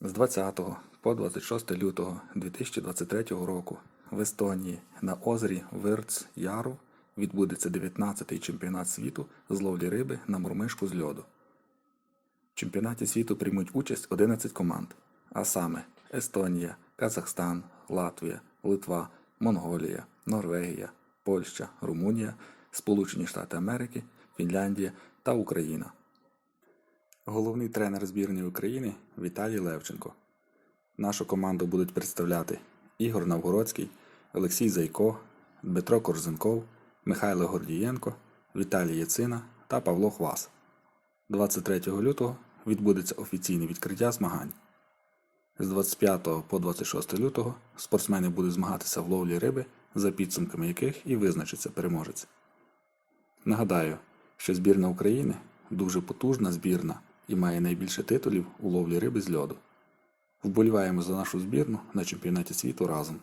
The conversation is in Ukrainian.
З 20 по 26 лютого 2023 року в Естонії на озері Вирц-Яру відбудеться 19-й чемпіонат світу з ловлі риби на мурмишку з льоду. В чемпіонаті світу приймуть участь 11 команд, а саме Естонія, Казахстан, Латвія, Литва, Монголія, Норвегія, Польща, Румунія, Сполучені Штати Америки, Фінляндія та Україна. Головний тренер збірної України Віталій Левченко. Нашу команду будуть представляти Ігор Навгородський, Олексій Зайко, Дмитро Корзенков, Михайло Гордієнко, Віталій Яцина та Павло Хвас. 23 лютого відбудеться офіційне відкриття змагань. З 25 по 26 лютого спортсмени будуть змагатися в ловлі риби, за підсумками яких і визначиться переможець. Нагадаю, що збірна України дуже потужна збірна і має найбільше титулів у ловлі риби з льоду. Вболіваємо за нашу збірну на чемпіонаті світу разом.